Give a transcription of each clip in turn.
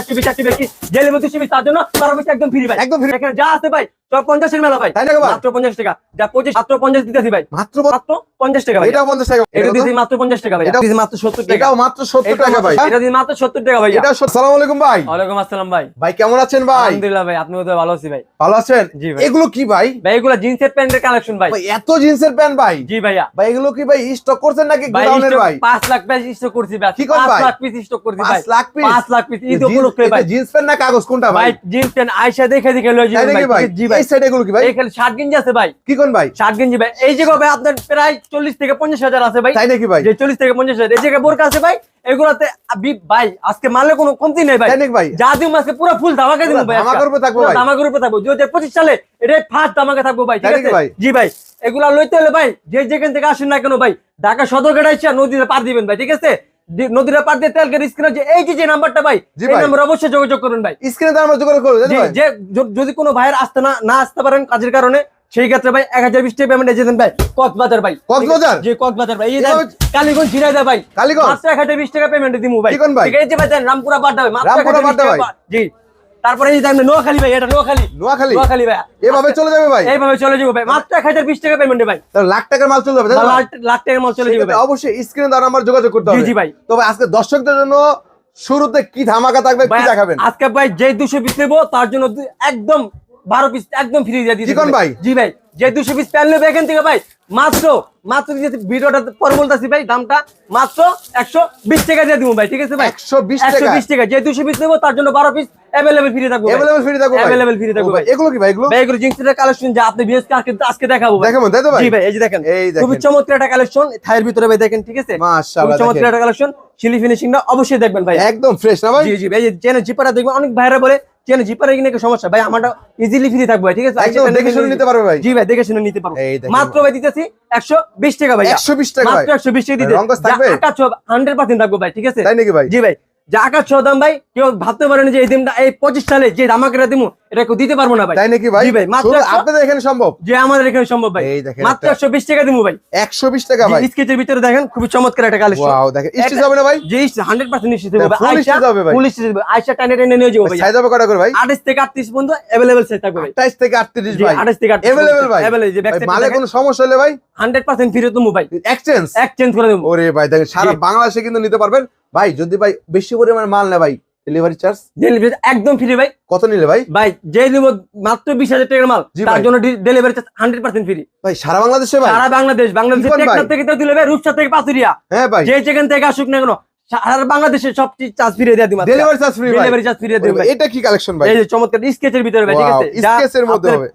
চাকরি চাকরি কি জেলের মধ্যে সীমিত তার জন্য বারো পয়সা একদম ফ্রি ভাই। একদম ফ্রি এখানে যা আছে ভাই সব পঞ্চাশের মেলা ভাই। মাত্র পঞ্চাশ টাকা। যা পঁচিশ মাত্র পঞ্চাশ দিতেছি ভাই। মাত্র মাত্র পঞ্চাশ টাকা এটাও পঞ্চাশ টাকা এটা দিদি মাত্র পঞ্চাশ টাকা ভাই। এটা দিদি মাত্র সত্তর টাকা। এটাও মাত্র সত্তর টাকা ভাই। এটা দিদি মাত্র সত্তর টাকা ভাই। এটা সালাম আলাইকুম ভাই। ওয়ালাইকুম আসসালাম ভাই। ভাই কেমন আছেন ভাই? আলহামদুলিল্লাহ ভাই আপনি তো ভালো আছি ভাই। ভালো আছেন? জি ভাই। এগুলো কি ভাই? ভাই এগুলো জিন্সের প্যান্টের কালেকশন ভাই। এত জিন্সের প্যান্ট ভাই? জি ভাইয়া। ভাই এগুলো কি ভাই স্টক করছেন নাকি গোডাউনের ভাই? 5 লাখ পিস স্টক করছি ভাই। কি 5 লাখ পিস স্টক করছি ভাই। 5 লাখ পিস 5 লাখ পিস ঈদ উপলক্ষে ভাই। জিন্স প্যান্ট না কাগজ? কোনটা ভাই? ভাই জিন্স প্যান্ট আয়সা দেখে দেখে লয়ে যাবেন ভাই ভাই? জি ভাই। এই সাইড এগুলো কি ভাই? এখানে শার্ট গেঞ্জি আছে ভাই। কি কোন ভাই? শার্ট গেঞ্জি ভাই। এই জায়গায় ভাই আপনার প্রায় চল্লিশ থেকে পঞ্চাশ হাজার আছে ভাই। তাই নাকি ভাই? যে চল্লিশ থেকে পঞ্চাশ হাজার। এই জায়গায় বোরকা আছে ভাই এগুলাতে ভাই আজকে মালে কোনো কমতি নেই ভাই। ভাই? যা দিব আজকে পুরো ফুল ধামাকা দিব ভাই ধামাকার উপরে থাকব ভাই। ধামাকার উপরে থাকব। সালে এটাই ফার্স্ট ধামাকা থাকব ভাই ঠিক আছে? ভাই? জি ভাই এগুলা লইতে হলে ভাই যে যেখান থেকে আসেন না কেন ভাই ঢাকা সদর গেট নদীতে পার দিবেন ভাই ঠিক আছে? নদীতে পার দিয়ে স্ক্রিনে যে এই যে নাম্বারটা ভাই এই নাম্বার অবশ্যই যোগাযোগ করুন ভাই। স্ক্রিনে তো আমরা যোগাযোগ করব যে যদি কোনো ভাইয়ের আসতে না না আসতে পারেন কাজের কারণে সেই ক্ষেত্রে ভাই এক হাজার বিশ টাকা পেমেন্ট এসেছেন ভাই। কক্সবাজার ভাই। কক্সবাজার? জি কক্সবাজার ভাই। এই কালীগঞ্জ ঝিনাইদহ ভাই। কালীগঞ্জ? মাত্র এক হাজার বিশ টাকা পেমেন্ট দিমু ভাই? ঠিক আছে ভাই রামপুরা বাড্ডা ভাই রামপুরা 1020 বাড্ডা ভাই? জি। তারপরে এই নোয়াখালী ভাই এটা নোয়াখালী। নোয়াখালী? নোয়াখালী ভাই। এভাবে চলে যাবে ভাই? এইভাবে চলে যাবে ভাই। মাত্র এক হাজার বিশ টাকা পেমেন্টে ভাই। তাহলে লাখ টাকার মাল চলে যাবে লাখ টাকার মাল চলে যাবে অবশ্যই স্ক্রিনে দ্বারা আমার যোগাযোগ করতে হবে। জি ভাই। তবে আজকে দর্শকদের জন্য শুরুতে কি ধামাকা থাকবে কি ভাই, দেখাবেন? আজকে ভাই যে দুশো পিস নেব তার জন্য একদম বারো পিস একদম ফ্রি দিয়ে দিচ্ছি কোন ভাই? জি ভাই। যে দুশো পিস প্যান নেবে এখান থেকে ভাই মাত্র মাত্র ভিডিওটা পরে বলতেছি ভাই দামটা মাত্র একশো বিশ টাকা দিয়ে দিব ভাই ঠিক আছে ভাই? 120 একশো বিশ টাকা যে দুশো পিস নেব তার জন্য বারো পিস অ্যাভেলেবেল ফ্রি থাকব অ্যাভেলেবল ফ্রি থাকবে ভাই। অ্যাভেলেবল ফ্রি থাকব ভাই, ভাই। এগুলো কি ভাই এগুলো? ভাই এগুলো জিন্সের কালেকশন যা আপনি বিএস আজকে আজকে দেখাবো ভাই। দেখাবো তাই তো ভাই? জি ভাই এই যে দেখেন এই দেখেন। খুবই চমৎকার একটা কালেকশন থাইয়ের ভিতরে ভাই দেখেন ঠিক আছে? মাশাআল্লাহ, খুবই চমৎকার দেখেন। একটা কালেকশন সিলি ফিনিশিংটা অবশ্যই দেখবেন ভাই। একদম ফ্রেশ না ভাই? জি জি ভাই এই চেনে দেখবেন অনেক ভাইরা বলে জিপারে কিনে সমস্যা? ভাই আমারটা ইজিলি ফ্রি থাকবে ঠিক আছে? দেখে শুনে নিতে পারবে ভাই। জি ভাই দেখে শুনে নিতে পারব। মাত্র ভাই দিতেছি একশো বিশ টাকা ভাই। 120 টাকা মাত্র একশো বিশ টাকা দিতে রঙ্গস থাকবে? হান্ড্রেড পার্সেন্ট থাকবে ভাই ঠিক আছে? তাই নাকি ভাই? জি ভাই। যে আকাশ ছ দাম ভাই কেউ ভাবতে পারেন যে এই দিনটা এই পঁচিশ সালে যে দামাকেরা দিমু এটা কেউ দিতে পারবো না ভাই তাই নাকি ভাই জি ভাই মাত্র শুধু একশো- আপনাদের এখানে সম্ভব যে আমাদের এখানে সম্ভব ভাই এই দেখেন মাত্র একটা- একশো বিশ টাকা দিমু ভাই একশো বিশ টাকা ভাই স্কেচের ভিতরে দেখেন খুবই চমৎকার একটা কালেকশন ওয়াও দেখেন স্টিচ এটা- হবে না ভাই যে হান্ড্রেড পার্সেন্ট নিশ্চিত তা হবে full stitch হবে ভাই। পুলিশ আইসা টানে টেনে নিয়ে যাবো ভাই সাইজ হবে কটা করে ভাই আঠাশ থেকে আটত্রিশ পর্যন্ত অ্যাভেলেবেল সেট থাকবে ভাই 28 থেকে 38 জি, ভাই 28 থেকে 38 अवेलेबल ভাই available, যে back ভাই, side টা মালে দেখেন। কোনো সমস্যা হলে ভাই 100% ফিরে তুমি ভাই এক্সচেঞ্জ এক্সচেঞ্জ করে দেবো ওরে ভাই দেখেন সারা জি। বাংলাদেশে কিন্তু নিতে পারবেন ভাই যদি ভাই বেশি পরিমাণে মাল নেয় ভাই ডেলিভারি চার্জ ডেলিভারি একদম ফ্রি ভাই। কত নিলে ভাই? ভাই যে নিব মাত্র বিশ হাজার টাকার মাল তার জন্য delivery charge hundred percent free ভাই সারা বাংলাদেশে ভাই? সারা বাংলাদেশ ভাই? থেকে দিলে ভাই রূপসা থেকে পাথুরিয়া। হ্যাঁ ভাই। যে যেখান থেকে আসুক না কেন সারা বাংলাদেশের সব চার্জ ফিরে দিয়ে দিব delivery charge free delivery charge ফিরে দিব এটা কি কালেকশন ভাই? এই যে চমৎকার স্কেচের ভিতরে ভাই ঠিক আছে? এর মধ্যে হবে।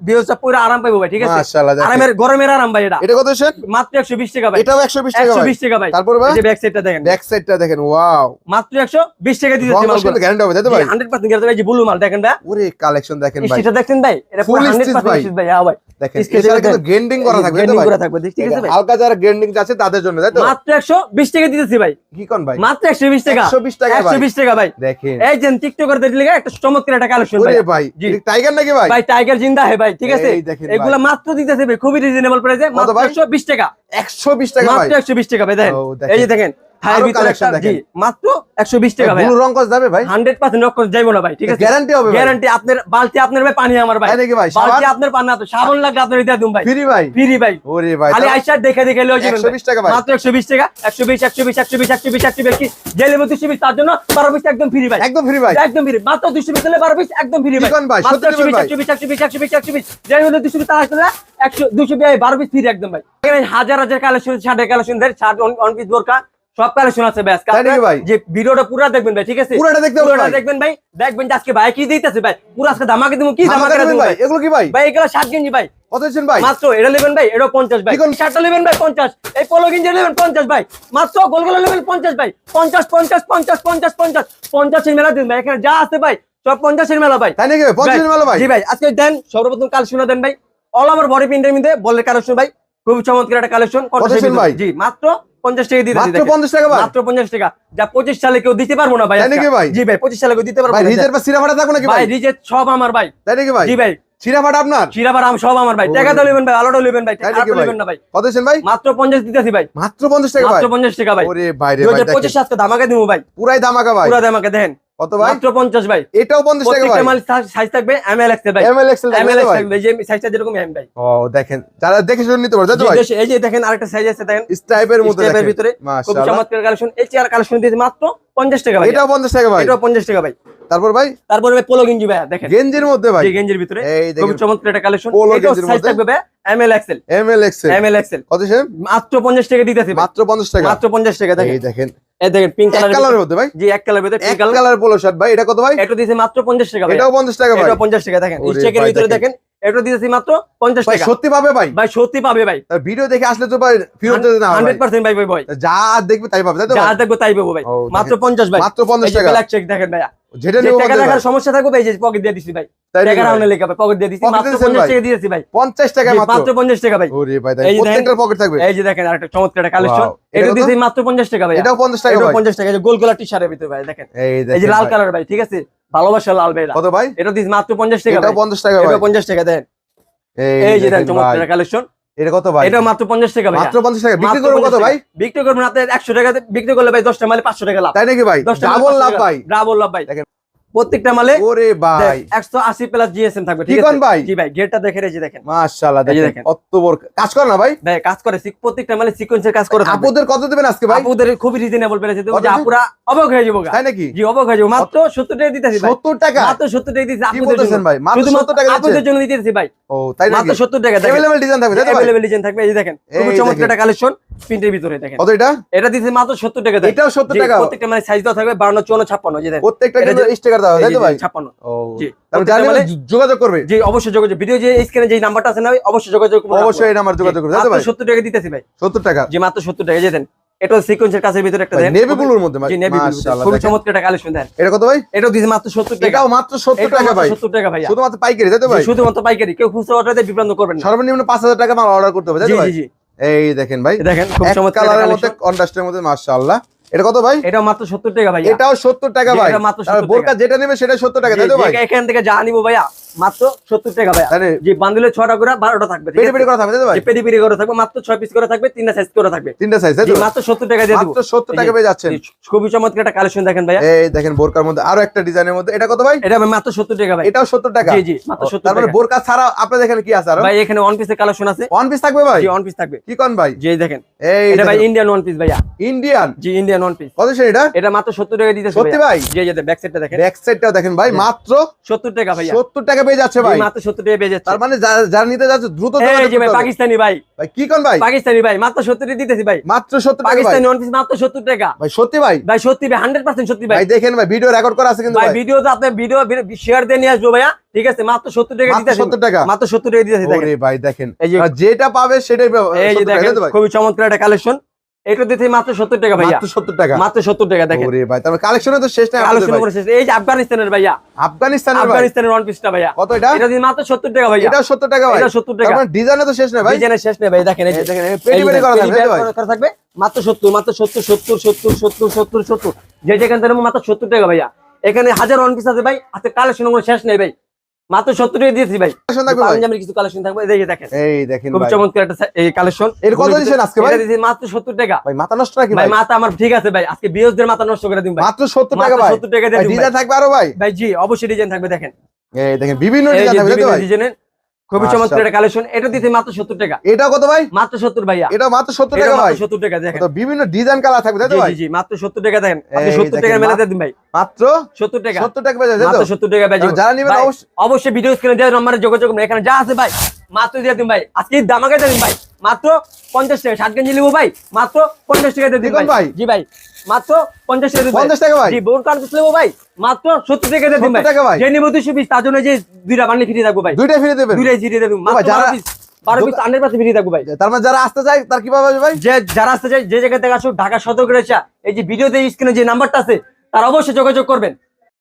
পুরো আরাম পাইবো ভাই ঠিক আছে? মাশাআল্লাহ আরামের গরমের আরাম ভাই এটা। এটা কত সেন মাত্র একশো বিশ টাকা ভাই। এটাও 120 টাকা একশো ভাই বিশ টাকা ভাই। তারপর ভাই? এই যে ব্যাক সাইডটা দেখেন। ব্যাক সাইডটা দেখেন ওয়াও মাত্র একশো বিশ টাকা দিতেছি রং মাল গ্যারান্টি হবে তাই তো ভাই? হান্ড্রেড পার্সেন্ট গ্যারান্টি ভাই যে ব্লু মাল দেখেন ভাই। ওরে কালেকশন দেখেন ভাই। স্টিচটা দেখছেন ভাই? এটা পুরো Full হান্ড্রেড stitch ভাই। পার্সেন্ট ভাই হ্যাঁ ভাই। দেখেন এছাড়া কিন্তু গ্রেন্ডিং করা থাকবে তাই তো Grinding ভাই? করা থাকবে ঠিক আছে হালকা যারা গ্রেন্ডিং আছে তাদের জন্য তাই তো? মাত্র একশো বিশ টাকা দিতেছি ভাই। কি কোন ভাই? মাত্র একশো বিশ টাকা। 120 টাকা ভাই। বিশ টাকা ভাই। দেখেন। এই যে একটা চমৎকার একটা কালেকশন ভাই। ভাই টাইগার নাকি ভাই? ভাই টাইগার জিন্দা হে ভাই ঠিক আছে? এগুলা মাত্র দিতেছে ভাই খুবই রিজনেবল প্রাইসে মাত্র ভাই? একশো বিশ টাকা। 120 টাকা মাত্র একশো বিশ টাকা ভাই দেখেন। দেখেন। এই যে দেখেন আরও ভিতরে একটা- জি। মাত্র একশো বিশ টাকা ভাই রং কস যাবে ভাই? হান্ড্রেড পার্সেন্ট রক্ষণ যাইবো না ভাই ঠিক আছে? গ্যারান্টি হবে গ্যারান্টি আপনার বালতি আপনার ভাই পানি আমার ভাই। নাকি ভাই বালতি আপনার পানি আপনার সাবান লাগলে আপনার দিয়ে দিন ভাই। ফ্রি ভাই? ফ্রি ভাই। ওরে ভাই খালি আইসা দেখে দেখে লয়ে যাবেন 120 টাকা ভাই। মাত্র একশো বিশ টাকা একশো বিশ একশো বিশ একশো বিশ একশো বিশ একশো বিশ কি? জেলে মধ্যে বিশ তার জন্য বারো পিস একদম ফ্রি ভাই। একদম ফ্রি ভাই। একদম ফ্রি। মাত্র দুশো পিস হলে বারো পিস একদম ফ্রি ভাই? মাত্র সত্যি একশো বিশ ভাই? একশো বিশ একশো বিশ একশো বিশ একশো বিশ। জেলে মধ্যে দুশো পিস তার আসলে একশো দুশো বিশ বারো পিস ফ্রি একদম ভাই। হাজার হাজার কালেকশন শার্টের কালেকশন দেয় শার্ট অন পিস বোরকা। সব কালেকশন আছে তাই ভাই? যে ভিডিওটা পুরো দেখবেন ভাই ঠিক আছে? পুরোটা দেখতে পুরোটা দেখবেন ভাই। দেখবেন আজকে ভাই কি দিতেছে ভাই? পুরো আজকে ধামাকে দেবো কি ধামাকে দেবো ভাই? ভাই? এগুলো কি ভাই? ভাই এগুলো সাত গেঞ্জি ভাই। কত দিচ্ছেন ভাই? মাত্র এটা নেবেন ভাই এটা ভাই। শার্টটা নেবেন ভাই এই পোলো গেঞ্জি নেবেন মাত্র গোলগোলা নেবেন মেলা দিন ভাই এখানে যা আছে ভাই সব মেলা ভাই। তাই নাকি ভাই? পঞ্চাশ ভাই, ভাই? জি ভাই আজকে দেন সর্বপ্রথম দেন ভাই। অল ওভার বডি প্রিন্টের মধ্যে বলের কালেকশন ভাই। খুব চমৎকার একটা কালেকশন কত ভাই? জি মাত্র পঞ্চাশ টাকা দিয়ে মাত্র পঞ্চাশ টাকা ভাই? মাত্র পঞ্চাশ টাকা। যা পঁচিশ সালে কেউ দিতে পারব না ভাই তাই নাকি ভাই? জি ভাই পঁচিশ সালে কেউ দিতে পারব ভাই না রিজের বা সিরা ফাটা থাকো নাকি ভাই ভাই? রিজেট সব আমার ভাই। তাই নাকি ভাই? জি ভাই। সিরাফাটা আপনার? আম সব আমার ভাই। টাকা তো নেবেন ভাই আলোটা নেবেন ভাই টাকা নেবেন না ভাই। কত দিচ্ছেন ভাই? মাত্র দিতেছি ভাই। মাত্র পঞ্চাশ টাকা ভাই? মাত্র পঞ্চাশ টাকা ভাই। ওরে ভাই রে ভাই হাজার পঁচিশ দেখেন। আজকে ধামাকা দিব ভাই। পুরাই ধামাকা ভাই। পুরো দেখেন। কত ভাই? মাত্র ভাই। এটাও পঞ্চাশ টাকা ভাই। মাল সাইজ থাকবে এক্সেল ভাই। এক্সেল এম এল ভাই? যে সাইজটা যেরকম এম ভাই। ও দেখেন যারা দেখে শুনে নিতে পারো তাই ভাই। এই যে দেখেন আরেকটা সাইজ আছে দেখেন। স্টাইপের মধ্যে ভিতরে খুব চমৎকার কালেকশন এই চেয়ার কালেকশন দিয়েছে মাত্র পঞ্চাশ টাকা ভাই। এটাও পঞ্চাশ টাকা ভাই। এটাও পঞ্চাশ টাকা ভাই। তারপর ভাই? তারপরে ভাই পোলো গেঞ্জি ভাই দেখেন। গেঞ্জির মধ্যে ভাই। গেঞ্জির ভিতরে এই খুব চমৎকার একটা কালেকশন এটাও গেঞ্জির সাইজ মধ্যে। থাকবে ভাই M L XL M L XL M L XL কত মাত্র পঞ্চাশ টাকা দিতেছি। মাত্র পঞ্চাশ টাকা। মাত্র পঞ্চাশ টাকা দেখেন। এই দেখেন। এই দেখেন পিঙ্ক কালার কালারের মধ্যে। ভাই? জি এক কালার ভিতরে এক pink colour colour polo shirt ভাই। এটা কত ভাই? এটা দিয়েছে মাত্র পঞ্চাশ টাকা ভাই। এটাও পঞ্চাশ টাকা ভাই। এটা টাকা দেখেন। চেকের ভিতরে দেখেন। এটা দিয়েছি মাত্র পঞ্চাশ ভাই টাকা। সত্যি পাবে ভাই? ভাই সত্যি পাবে ভাই। ভিডিও দেখে আসলে তো ভাই ফিরত দিতে না হান্ড্রেড ভাই। পার্সেন্ট ভাই ভাই ভাই। যা দেখবে তাই পাবে তাই তো যা ভাই? তাই পাবো ভাই। মাত্র দেখেন। পঞ্চাশ ভাই। মাত্র পঞ্চাশ এই যে টাকা। ব্ল্যাক চেক দেখেন যেটা নিয়ে টাকা দেখার সমস্যা থাকবে যে পকেট দিয়ে দিছি ভাই। নাকি টাকা পকেট দিয়ে দিছি মাত্র? টাকা দিয়েছি ভাই। পঞ্চাশ টাকা মাত্র? মাত্র পঞ্চাশ টাকা ভাই। ওরে ভাই প্রত্যেকটার পকেট থাকবে? এই যে দেখেন আরেকটা চমৎকার একটা কালেকশন এটা মাত্র টাকা ভাই। এটাও পঞ্চাশ টাকা ভাই। পঞ্চাশ টাকা এই যে গোল গোলা টি শার্টের ভিতরে ভাই দেখেন। এই এই যে লাল কালার ভাই ঠিক আছে? ভালোবাসা লাল ভাই কত ভাই? এটা মাত্র পঞ্চাশ টাকা এটাও ভাই। টাকা ভাই। এটা পঞ্চাশ টাকা দেন এই যে দেখেন চমৎকার কালেকশন এটা কত ভাই? এটা মাত্র পঞ্চাশ টাকা ভাই মাত্র পঞ্চাশ টাকা বিক্রি মাত্র করব 50 কত ভাই? বিক্রি আপনি একশো টাকা বিক্রি করলে ভাই দশটা মালে পাঁচশো টাকা লাভ। তাই নাকি ভাই? ডাবল লাভ ভাই। ডাবল লাভ ভাই। দেখেন। প্রত্যেকটা মালে ওরে ভাই। একশো আশি প্লাস জিএসএম থাকবে ঠিক আছে? ভাই? জি ভাই গেটটা দেখে রেজি দেখেন। মাশাআল্লাহ দেখেন। কত বড় কাজ করে না ভাই। ভাই কাজ করে প্রত্যেকটা মালে সিকোয়েন্সের কাজ করে আপুদের কত দিবেন আজকে ভাই? আপুদের খুবই রিজনেবল পেরেছে কত যে আপুরা অবাক হয়ে যাব তাই নাকি? জি অবাক হয়ে যাব। মাত্র সত্তর টাকা দিতেছি ভাই। সত্তর টাকা? মাত্র সত্তর টাকা দিতেছি আপুদের জন্য। ভাই? মাত্র শুধুমাত্র সত্তর টাকা আপুদের জন্য দিতেছি ভাই। ও তাই নাকি? মাত্র সত্তর টাকা দেখেন। অ্যাভেলেবল ডিজাইন থাকবে তাই ভাই? ডিজাইন থাকবে এই দেখেন এই চমৎকার একটা কালেকশন প্রিন্টের ভিতরে দেখেন। কত এটা? এটা মাত্র সত্তর টাকা দেখেন। এটাও সত্তর জি, টাকা। প্রত্যেকটা মানে সাইজ দেওয়া থাকবে বান্ন চুয়ান্ন ছাপ্পান্ন যে দেখেন। প্রত্যেকটা কিন্তু স্টিকার দেওয়া তাই তো ভাই? ছাপ্পান্ন। ও জি, তাহলে মানে- যোগাযোগ করবে? জি অবশ্যই যোগাযোগ ভিডিও যে স্ক্রিনে যে নাম্বারটা আছে না অবশ্যই যোগাযোগ করবেন অবশ্যই এই নাম্বার যোগাযোগ করবে তাই তো ভাই? সত্তর টাকা দিতেছি ভাই। সত্তর টাকা। যে মাত্র সত্তর টাকা যে দেন এটা সিকোয়েন্সের কাছের ভিতরে একটা দেন নেভি ব্লুর মধ্যে জি নেভি মাশাআল্লাহ খুব চমৎকার একটা কালেকশন দেন এটা কত ভাই? এটাও দিয়েছে মাত্র সত্তর টাকা। এটাও মাত্র সত্তর টাকা ভাই। সত্তর টাকা ভাই শুধুমাত্র পাইকারি তাই তো ভাই? শুধুমাত্র পাইকারি। কেউ খুচরা অর্ডার দিয়ে বিভ্রান্ত করবেন না। সর্বনিম্ন টাকা মাল অর্ডার করতে হবে তাই তো ভাই? জি জি। এই দেখেন ভাই দেখেন খুব এক চমৎকার কালারের মধ্যে কালেকশন কন্ট্রাস্টের মধ্যে মাশাআল্লাহ। এটা কত ভাই? এটাও মাত্র সত্তর টাকা ভাই এটাও সত্তর টাকা ভাই। এটা মাত্র 70 বোরকা যেটা নেবে সেটা সত্তর টাকা তাই তো ভাই? এখান থেকে যা নিবো ভাইয়া মাত্র সত্তর টাকা ভাইয়া। যে বান্দিলে ছটা করে বারোটা থাকবে ঠিক পেটে আছে? থাকবে ভাই? পেডি পেডি করে থাকবে মাত্র ছয় পিস করে থাকবে তিনটা সাইজ করে থাকবে। তিনটা সাইজ জি, মাত্র সত্তর টাকা দিয়ে দিব। মাত্র সত্তর এই টাকা পেয়ে যাচ্ছেন। খুবই চমৎকার একটা কালেকশন দেখেন ভাইয়া। এই দেখেন বোরকার মধ্যে আরও একটা ডিজাইনের মধ্যে। এটা কত ভাই? এটা ভাই মাত্র সত্তর টাকা ভাই। এটাও সত্তর টাকা? জি জি মাত্র ও, সত্তর তার টাকা। বোরকা ছাড়া আপনাদের এখানে কি আছে আরও? ভাই এখানে ওয়ান পিসের কালেকশন আছে। ওয়ান পিস থাকবে ভাই? জি ওয়ান পিস থাকবে। কি কোন ভাই? জি দেখেন। এই এটা ভাই ইন্ডিয়ান ওয়ান পিস ভাইয়া। ইন্ডিয়ান জি ইন্ডিয়ান ওয়ান পিস কত সেটা? এটা এটা মাত্র সত্তর টাকা দিতেছে সত্যি ভাই? জি যে ব্যাক সাইডটা দেখেন। ব্যাক সাইডটাও দেখেন ভাই মাত্র সত্তর টাকা ভাইয়া। সত্তর টাকা পেয়ে যাচ্ছে ভাই। মাত্র সত্তর টাকা পেয়ে যাচ্ছে। তার মানে যারা নিতে যাচ্ছে দ্রুত এই যে ভাই পাকিস্তানি ভাই। ভাই কি কোন ভাই? পাকিস্তানি ভাই মাত্র সত্তর টাকা দিতেছি ভাই। মাত্র সত্তর টাকা পাকিস্তানি ওয়ান পিস মাত্র সত্তর টাকা। ভাই সত্যি ভাই। ভাই সত্যি ভাই হান্ড্রেড পার্সেন্ট সত্যি ভাই। ভাই দেখেন ভাই ভিডিও রেকর্ড করা আছে কিন্তু ভাই ভিডিও তো আপনি ভিডিও শেয়ার দিয়ে নিয়ে আসব ভাইয়া। ঠিক আছে মাত্র সত্তর টাকা মাত্র দিতেছি। সত্তর টাকা। মাত্র সত্তর টাকা দিতেছি ওরে ভাই দেখেন। যেটা পাবে সেটাই এই যে দেখেন খুবই চমৎকার একটা কালেকশন এটা দিতে মাত্র সত্তর টাকা ভাইয়া। মাত্র টাকা। মাত্র সত্তর টাকা দেখেন। ওরে ভাই তারপরে কালেকশনে তো শেষ নাই আপনাদের আলোচনা করে শেষ। এই যে আফগানিস্তানের ভাইয়া। আফগানিস্তানের আফগানিস্তানের ওয়ান পিসটা ভাইয়া। কত এটা? এটা দিয়ে মাত্র সত্তর টাকা ভাইয়া। টাকা ভাই। এটা সত্তর টাকা। তারপরে ডিজাইনে তো শেষ নাই ভাই। শেষ নেই ভাই দেখেন এই যে। দেখেন এই এই পেটি পেটি করা থাকবে ভাই। করা থাকবে। মাত্র সত্তর মাত্র সত্তর সত্তর সত্তর সত্তর সত্তর সত্তর। যে যেখান থেকে মাত্র সত্তর টাকা ভাইয়া। এখানে হাজার ওয়ান পিস আছে ভাই আজকে কালেকশন শেষ নেই ভাই। মাত্র সত্তর টাকা দিয়েছি ভাই। পাঞ্জাবের কিছু কালেকশন থাকবে। এই যে দেখেন। এই দেখেন খুব চমৎকার একটা এই কালেকশন এর কত দিচ্ছেন আজকে ভাই? দিয়েছি মাত্র সত্তর টাকা। ভাই মাথা নষ্ট নাকি ভাই মাথা আমার ঠিক আছে ভাই। আজকে বিয়সদের মাথা নষ্ট করে দিন ভাই। মাত্র সত্তর টাকা ভাই। 70 টাকা দিয়ে ডিজাইন থাকবে আরও ভাই? ভাই জি অবশ্যই ডিজাইন থাকবে দেখেন। এই দেখেন বিভিন্ন ডিজাইন থাকবে ভাই। ডিজাইনের খুবই চমৎকার একটা কালেকশন এটা দিতে মাত্র সত্তর টাকা। এটা কত ভাই? মাত্র সত্তর ভাইয়া। এটা মাত্র সত্তর এটা টাকা ভাই। মাত্র সত্তর টাকা দেখেন। তো বিভিন্ন ডিজাইন কালার থাকবে তাই তো ভাই জি জি মাত্র সত্তর টাকা দেখেন। আপনি সত্তর টাকা মেলাতে দিন ভাই। মাত্র সত্তর টাকা। সত্তর টাকা যায় মাত্র যারা নিবেন অবশ্যই- অবশ্যই ভিডিও স্ক্রিনে দেওয়ার নম্বরে যোগাযোগ এখানে যা আছে ভাই মাত্র দিয়ে দিন ভাই। আজকে দামাকে দিন ভাই। মাত্র পঞ্চাশ টাকা। ষাট কেজি নেব ভাই। মাত্র পঞ্চাশ টাকা দিয়ে দিন ভাই। ভাই। জি ভাই মাত্র পঞ্চাশ টাকা 50 টাকা ভাই? জি বোন কার্ড নেব ভাই মাত্র সত্তর টাকা দিয়ে দিন ভাই? যে নিবো দুশো পিস তার জন্য যে দুইটা বান্ডি ফ্রি থাকব ভাই। দুইটাই ফিরে দেবেন। দুইটাই জিরিয়ে দেবেন। মাত্র যারা- পিস আসতে চায় তার কীভাবে যারা আসতে চায় যে জায়গা থেকে আসুক ঢাকা সদর এই যে ভিডিওতে স্ক্রিনে যে নাম্বারটা আছে তারা অবশ্যই যোগাযোগ করবেন।